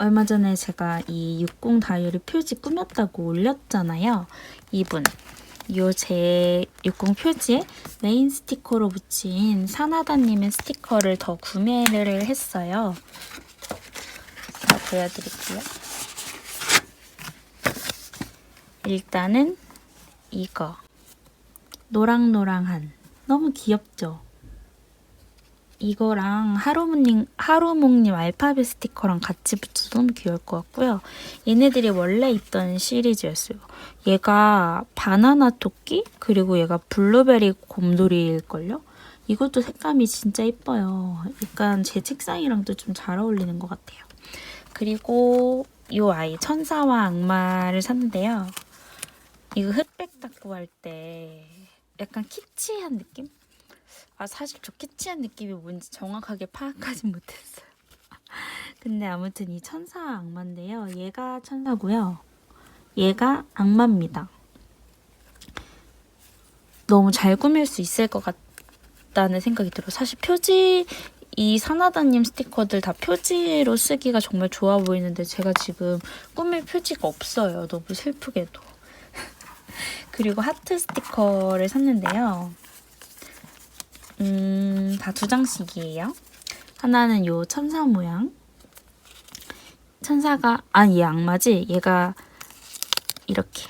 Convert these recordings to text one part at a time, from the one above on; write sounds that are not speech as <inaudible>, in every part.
얼마 전에 제가 이 60 다이어리 표지 꾸몄다고 올렸잖아요. 이분. 요제 60 표지에 메인 스티커로 붙인 사나다님의 스티커를 더 구매를 했어요. 자, 보여드릴게요. 일단은 이거. 노랑노랑한. 너무 귀엽죠? 이거랑 하루묵님, 하루묵님 알파벳 스티커랑 같이 붙여도 너무 귀여울 것 같고요. 얘네들이 원래 있던 시리즈였어요. 얘가 바나나 토끼? 그리고 얘가 블루베리 곰돌이일걸요? 이것도 색감이 진짜 예뻐요. 약간 제 책상이랑도 좀 잘 어울리는 것 같아요. 그리고 이 아이 천사와 악마를 샀는데요. 이거 흑백 닦고 할 때 약간 키치한 느낌? 아 사실 저 키치한 느낌이 뭔지 정확하게 파악하진 <laughs> 못했어요. 근데 아무튼 이 천사와 악마인데요. 얘가 천사고요. 얘가 악마입니다. 너무 잘 꾸밀 수 있을 것 같다는 생각이 들어요. 사실 표지 이 사나다님 스티커들 다 표지로 쓰기가 정말 좋아 보이는데 제가 지금 꾸밀 표지가 없어요. 너무 슬프게도. <laughs> 그리고 하트 스티커를 샀는데요. 음, 다 두 장씩이에요. 하나는 요 천사 모양. 천사가, 아, 얘 악마지? 얘가 이렇게.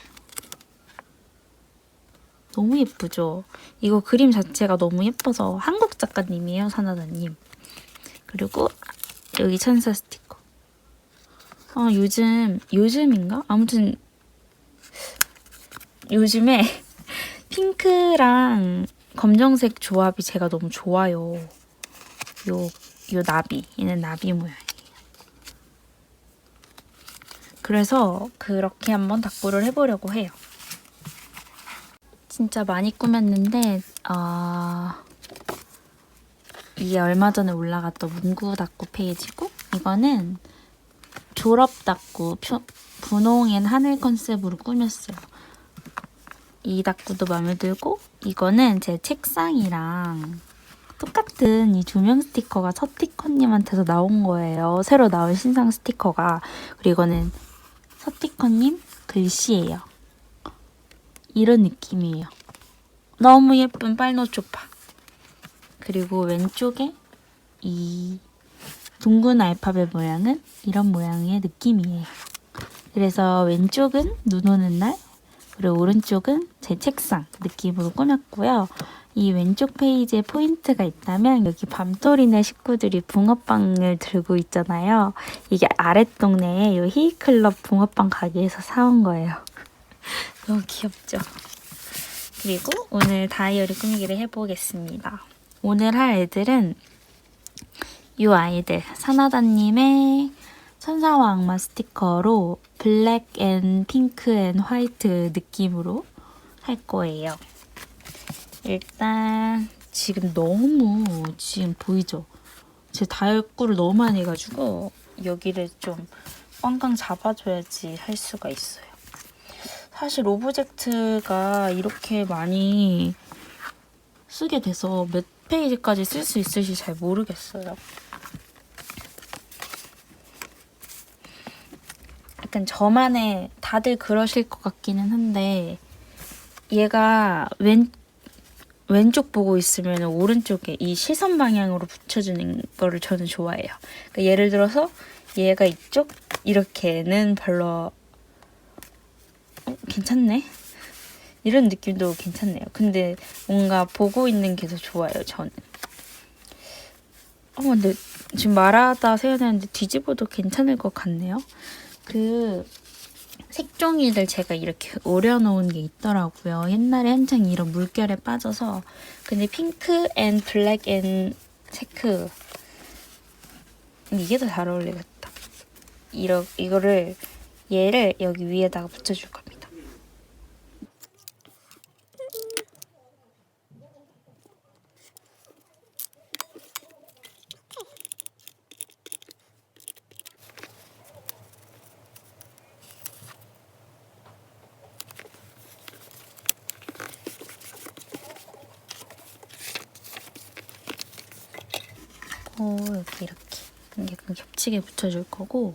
너무 예쁘죠? 이거 그림 자체가 너무 예뻐서 한국 작가님이에요, 사나다님. 그리고 여기 천사 스티커. 아, 요즘, 요즘인가? 아무튼 요즘에 <laughs> 핑크랑 검정색 조합이 제가 너무 좋아요. 요, 요 나비. 얘는 나비 모양이에요. 그래서 그렇게 한번 닭부를 해보려고 해요. 진짜 많이 꾸몄는데, 아, 이게 얼마 전에 올라갔던 문구 닭구 페이지고, 이거는 졸업 표- 분홍엔 하늘 컨셉으로 꾸몄어요. 이 닭구도 마음에 들고 이거는 제 책상이랑 똑같은 이 조명 스티커가 서티커님한테서 나온 거예요. 새로 나온 신상 스티커가 그리고 이거는 서티커님 글씨예요. 이런 느낌이에요. 너무 예쁜 빨노초파. 그리고 왼쪽에 이 둥근 알파벳 모양은 이런 모양의 느낌이에요. 그래서 왼쪽은 눈 오는 날, 그리고 오른쪽은 제 책상 느낌으로 꾸몄고요. 이 왼쪽 페이지에 포인트가 있다면 여기 밤토리네 식구들이 붕어빵을 들고 있잖아요. 이게 아랫동네에 요 히클럽 붕어빵 가게에서 사온 거예요. <laughs> 너무 귀엽죠? 그리고 오늘 다이어리 꾸미기를 해보겠습니다. 오늘 할 애들은 이 아이들 사나다님의 천사와 악마 스티커로 블랙 앤 핑크 앤 화이트 느낌으로 할 거예요. 일단 지금 너무 지금 보이죠? 제 다이어리를 너무 많이 해가지고 여기를 좀 꽝꽝 잡아줘야지 할 수가 있어요. 사실 오브젝트가 이렇게 많이 쓰게 돼서 몇 페이지까지 쓸 수 있을지 잘 모르겠어요. 약간 저만의 다들 그러실 것 같기는 한데 얘가 왼 왼쪽 보고 있으면 오른쪽에 이 시선 방향으로 붙여주는 거를 저는 좋아해요. 그러니까 예를 들어서 얘가 이쪽 이렇게는 별로 어, 괜찮네. 이런 느낌도 괜찮네요. 근데 뭔가 보고 있는 게 더 좋아요. 저는. 어 근데 지금 말하다 세어내는데 뒤집어도 괜찮을 것 같네요. 그 색종이들 제가 이렇게 오려놓은 게 있더라고요. 옛날에 한창 이런 물결에 빠져서 근데 핑크 앤 블랙 앤 체크 이게 더 잘 어울리겠다. 이러, 이거를 얘를 여기 위에다가 붙여줄 겁니다. 코 여기 이렇게 약간 겹치게 붙여줄 거고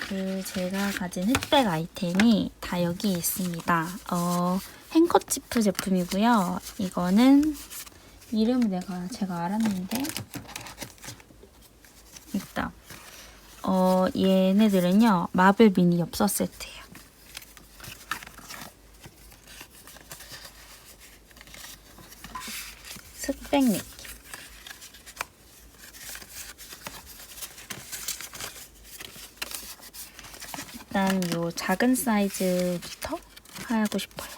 그 제가 가진 흑백 아이템이 다 여기 있습니다. 어, 행커치프 제품이고요. 이거는 이름 내가 제가 알았는데 일단 어, 얘네들은요. 마블 미니 엽서 세트예요. 백 느낌. 일단 요 작은 사이즈부터 하고 싶어요.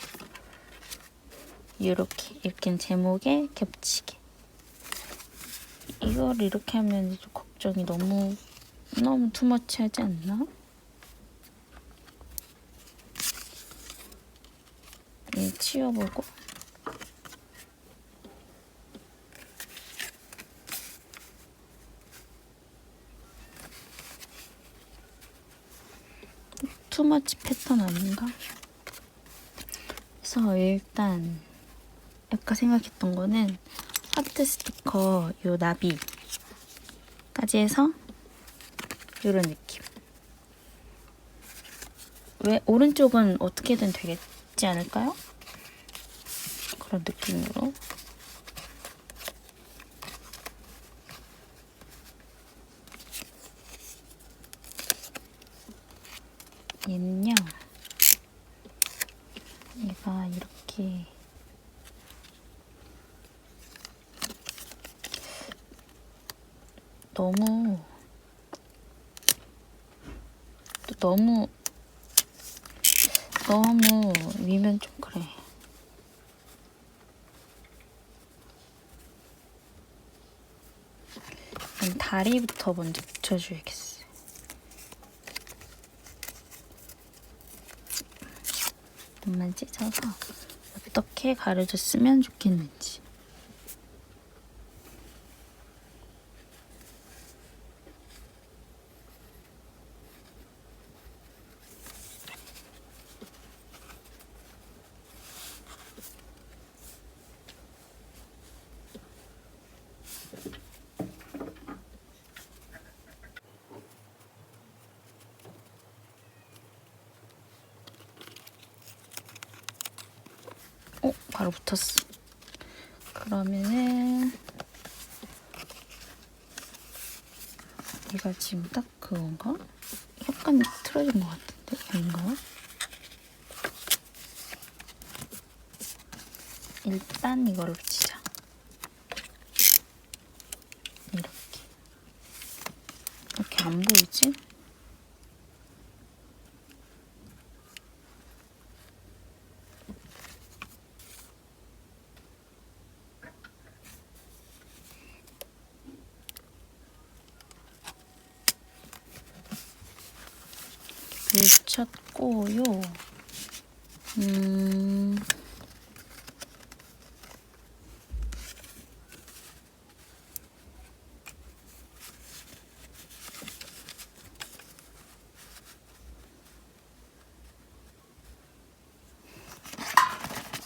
이렇게 이렇게 제목에 겹치게. 이걸 이렇게 하면 좀 걱정이 너무 너무 투머치하지 않나? 예, 치워보고 투머치 패턴 아닌가? 그래서 일단 아까 생각했던 거는 하트 스티커 요 나비까지 해서 이런 느낌. 왜 오른쪽은 어떻게든 되겠지 않을까요? 그런 느낌으로. 얘는요. 얘가 이렇게 너무 또 너무 너무 위면 좀 그래. 다리부터 먼저 붙여줘야겠어. 눈만 찢어서 어떻게 가려줬으면 좋겠는지. 어, 바로 붙었어. 그러면은 얘가 지금 딱 그건가? 약간 틀어진 것 같은데 아닌가? 일단 이거를 붙이자. 이렇게 이렇게 안 보이지? 붙였고요. 음.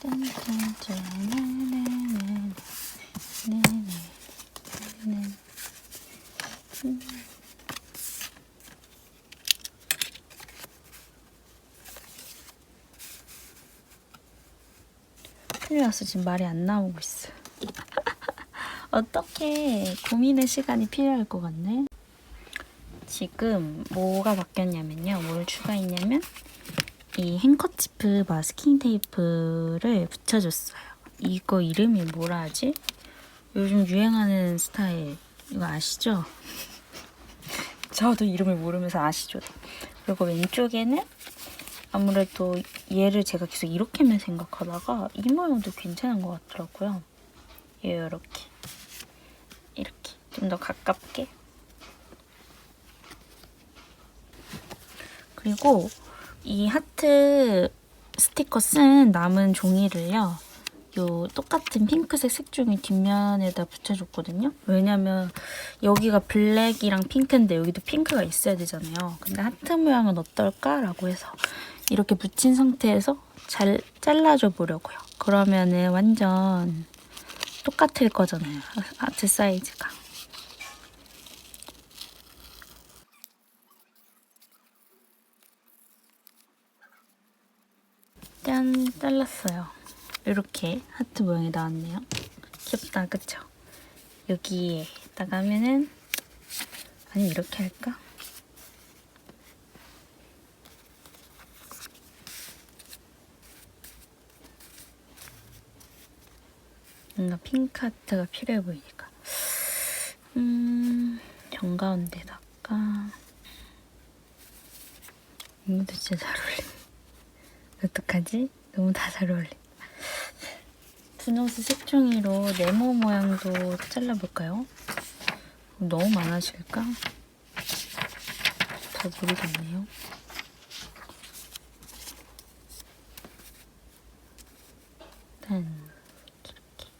짠짠짠 큰일 났어. 지금 말이 안 나오고 있어. <laughs> 어떻게 고민의 시간이 필요할 것 같네. 지금 뭐가 바뀌었냐면요. 뭘 추가했냐면 이 행커치프 마스킹 테이프를 붙여줬어요. 이거 이름이 뭐라 하지? 요즘 유행하는 스타일 이거 아시죠? <laughs> 저도 이름을 모르면서 아시죠? 그리고 왼쪽에는 아무래도 얘를 제가 계속 이렇게만 생각하다가 이 모양도 괜찮은 것 같더라고요. 얘 이렇게 이렇게 좀 더 가깝게 그리고 이 하트 스티커 쓴 남은 종이를요. 요 똑같은 핑크색 색종이 뒷면에다 붙여줬거든요. 왜냐면 여기가 블랙이랑 핑크인데 여기도 핑크가 있어야 되잖아요. 근데 하트 모양은 어떨까라고 해서 이렇게 붙인 상태에서 잘 잘라줘 보려고요. 그러면은 완전 똑같을 거잖아요. 아트 사이즈가. 짠! 잘랐어요. 이렇게 하트 모양이 나왔네요. 귀엽다, 그쵸? 여기에 나가면은 아니 이렇게 할까? 뭔가 핑크 하트가 필요해 보이니까 음 정가운데다가 이것도 진짜 잘 어울리네 어떡하지? 너무 다 잘 어울려 분홍색 색종이로 네모 모양도 잘라볼까요? 너무 많아질까? 잘 모르겠네요. 일단 이렇게 이렇게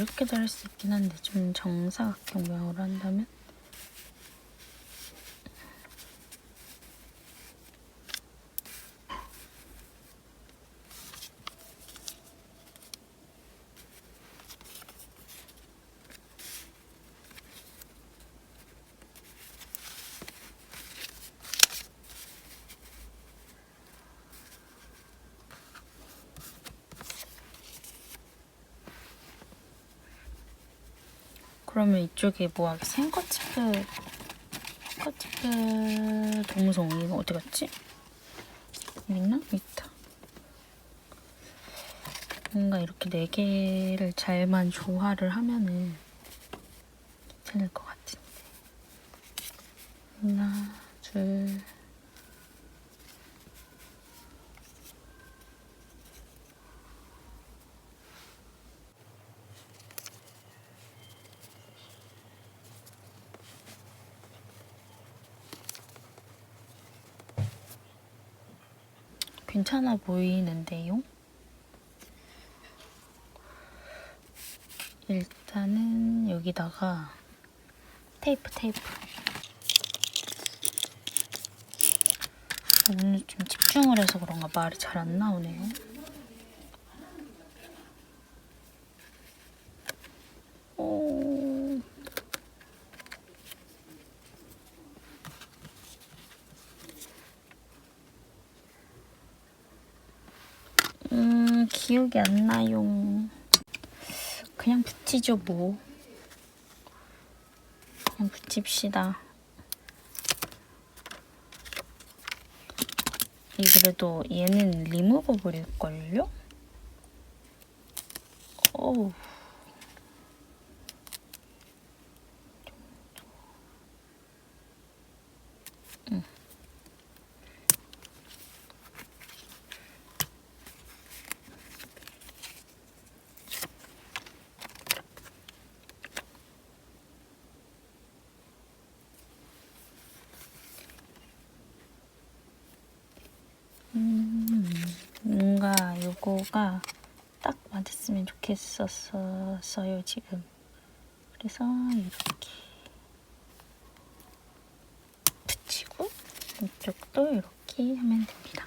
이렇게도 할수 있긴 한데 좀 정사각형 모양으로 한다면 그러면 이쪽에 뭐야 생커치프 생커치프 동송 이거 어디 갔지? 있나? 있다 뭔가 이렇게 네 개를 잘만 조화를 하면은 괜찮을 것 같은데 하나 둘 괜찮아 보이는데요? 일단은 여기다가 테이프 테이프 오늘 좀 집중을 해서 그런가 말이 잘 안 나오네요 오. 음, 기억이 안 나요. 그냥 붙이죠, 뭐. 그냥 붙입시다. 이 그래도 얘는 리무버블일걸요? 어우. 뭔가 요거가 딱 맞았으면 좋겠었어요 지금 그래서 이렇게 붙이고 이쪽도 이렇게 하면 됩니다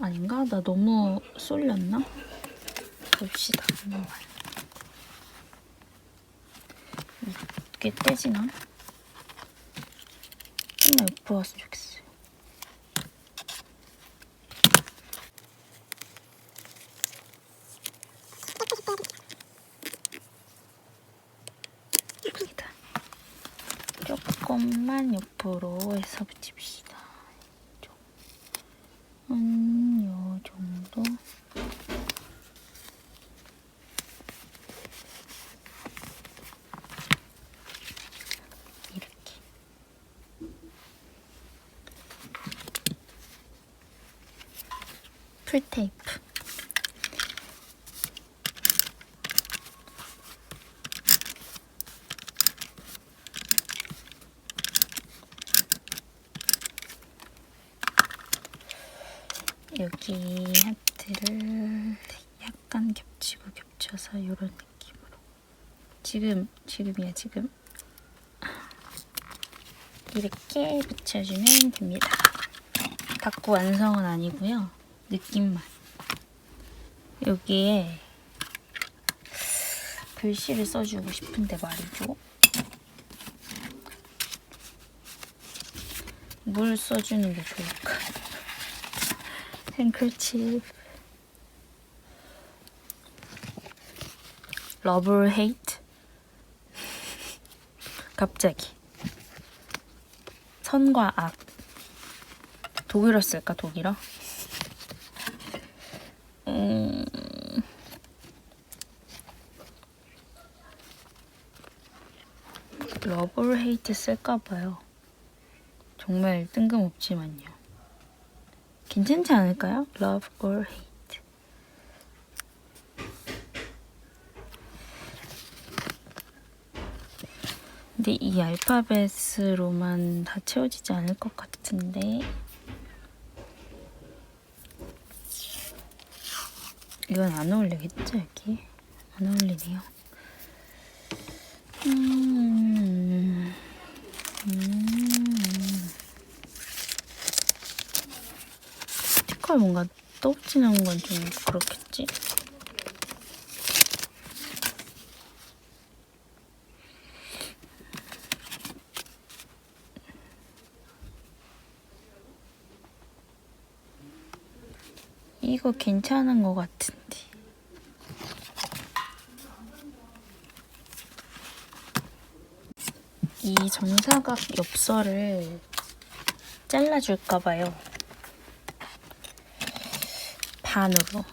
아닌가? 나 너무 쏠렸나? 봅시다 한번 이게 떼지나? 좀만 옆으로 왔으면 좋겠어요 여기다 조금만 옆으로 해서 붙입시다. 음, 요 정도. 이렇게. 풀테이프. 여기 하트를 약간 겹치고 겹쳐서 이런 느낌으로 지금 지금이야 지금 이렇게 붙여주면 됩니다. 닫고 완성은 아니고요. 느낌만. 여기에 글씨를 써주고 싶은데 말이죠. 뭘 써주는 게 좋을까? <laughs> 행클칩. 러브 헤이트. <laughs> 갑자기. 선과 악. 독일어 쓸까, 독일어? 음... 러블 헤이트 쓸까봐요. 정말 뜬금없지만요. 괜찮지 않을까요? Love or hate. 근데 이 알파벳으로만 다 채워지지 않을 것 같은데 이건 안 어울리겠죠 여기? 안 어울리네요. 음, 음. 스티커에 뭔가 떠 붙이는 건 좀 그렇겠지? 이거 괜찮은 것 같은데. 이 정사각 엽서를 잘라줄까봐요. 반으로.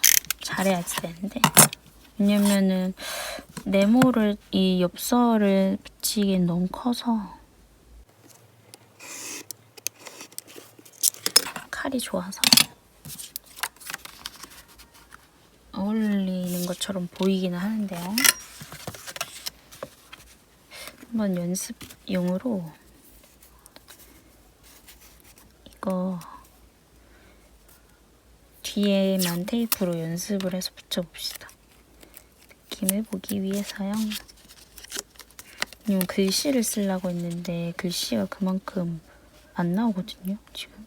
잘해야지 되는데. 왜냐면은 네모를, 이 엽서를 붙이기엔 너무 커서. 칼이 좋아서. 어울리는 것처럼 보이기는 하는데요. 한번 연습용으로 이거 뒤에만 테이프로 연습을 해서 붙여봅시다. 느낌을 보기 위해서요. 왜냐면 글씨를 쓰려고 했는데 글씨가 그만큼 안 나오거든요, 지금.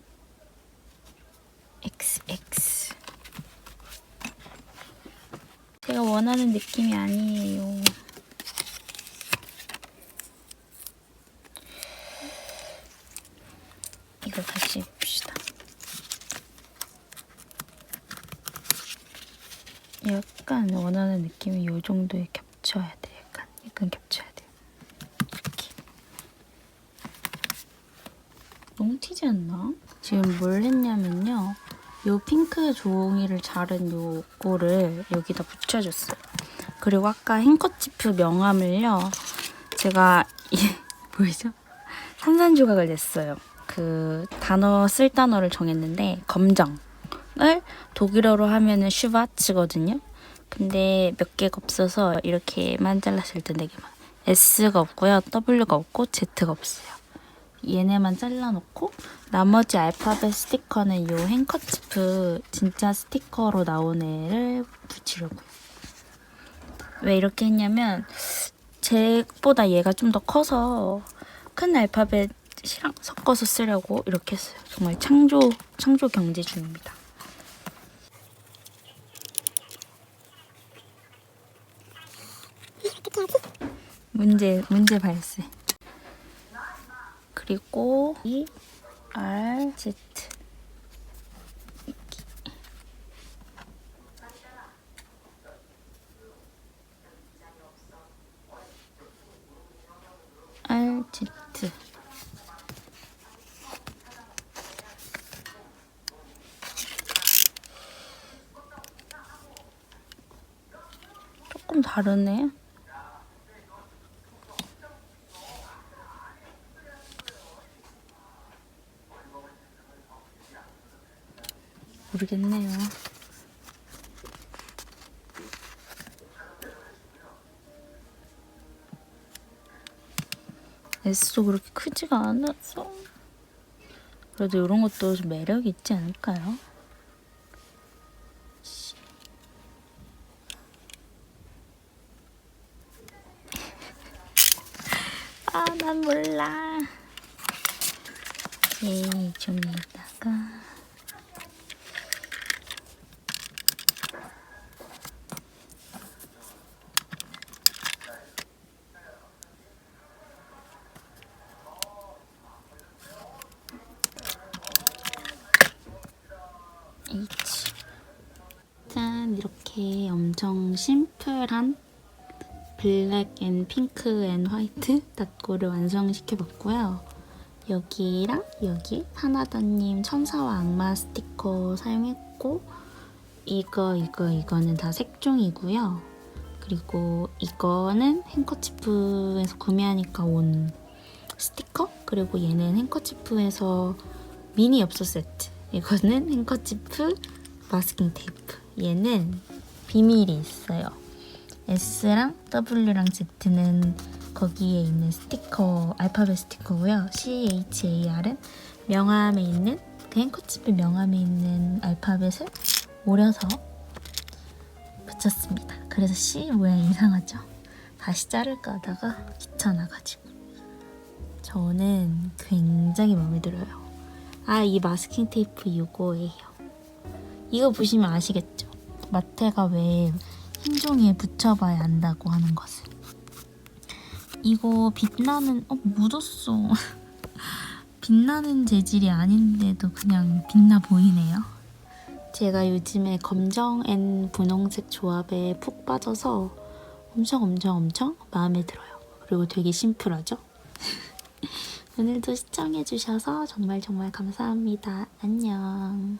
제가 원하는 느낌이 아니에요. 이걸 다시 해봅시다. 약간 원하는 느낌이 이 정도에 겹쳐야 돼. 약간, 약간 겹쳐야 돼. 이렇게. 너무 튀지 않나? 지금 뭘 했냐면요. 요 핑크 종이를 자른 요거를 여기다 붙여줬어요. 그리고 아까 행커치프 명암을요. 제가 이 <laughs> 보이죠? 산산 조각을 냈어요. 그 단어 쓸 단어를 정했는데 검정을 독일어로 하면은 슈바츠거든요. 근데 몇 개가 없어서 이렇게만 잘랐을 때 4개만. S가 없고요. W가 없고 Z가 없어요. 얘네만 잘라놓고 나머지 알파벳 스티커는 요 행커치프 진짜 스티커로 나온 애를 붙이려고요. 왜 이렇게 했냐면 쟤보다 얘가 좀 더 커서 큰 알파벳이랑 섞어서 쓰려고 이렇게 했어요. 정말 창조 창조 경제 중입니다. 문제 문제 발생. 그리고 이 R Z. R Z. 조금 다르네. 모르겠네요. S도 그렇게 크지가 않았어. 그래도 이런 것도 좀 매력이 있지 않을까요? 씨. <laughs> 아, 난 몰라. 이좀 이따가 엄청 심플한 블랙 앤 핑크 앤 화이트 닷고를 완성시켜봤고요. 여기랑 여기 하나다님 천사와 악마 스티커 사용했고 이거 이거 이거는 다 색종이고요. 그리고 이거는 행커치프에서 구매하니까 온 스티커 그리고 얘는 행커치프에서 미니 엽서 세트 이거는 <laughs> 행커치프 마스킹 테이프 얘는 비밀이 있어요. S랑 W랑 Z는 거기에 있는 스티커 알파벳 스티커고요. CHAR은 명암에 있는 그 행커치프 명암에 있는 알파벳을 오려서 붙였습니다. 그래서 C 모양이 이상하죠. 다시 자를까 하다가 귀찮아가지고 저는 굉장히 마음에 들어요. 아 이 마스킹 테이프 이거예요. 이거 보시면 아시겠죠? 마테가 왜 흰 종이에 붙여봐야 안다고 하는 것을. 이거 빛나는 어 묻었어. <laughs> 빛나는 재질이 아닌데도 그냥 빛나 보이네요. 제가 요즘에 검정 앤 분홍색 조합에 푹 빠져서 엄청 엄청 엄청 마음에 들어요. 그리고 되게 심플하죠? <laughs> 오늘도 시청해주셔서 정말 정말 감사합니다. 안녕.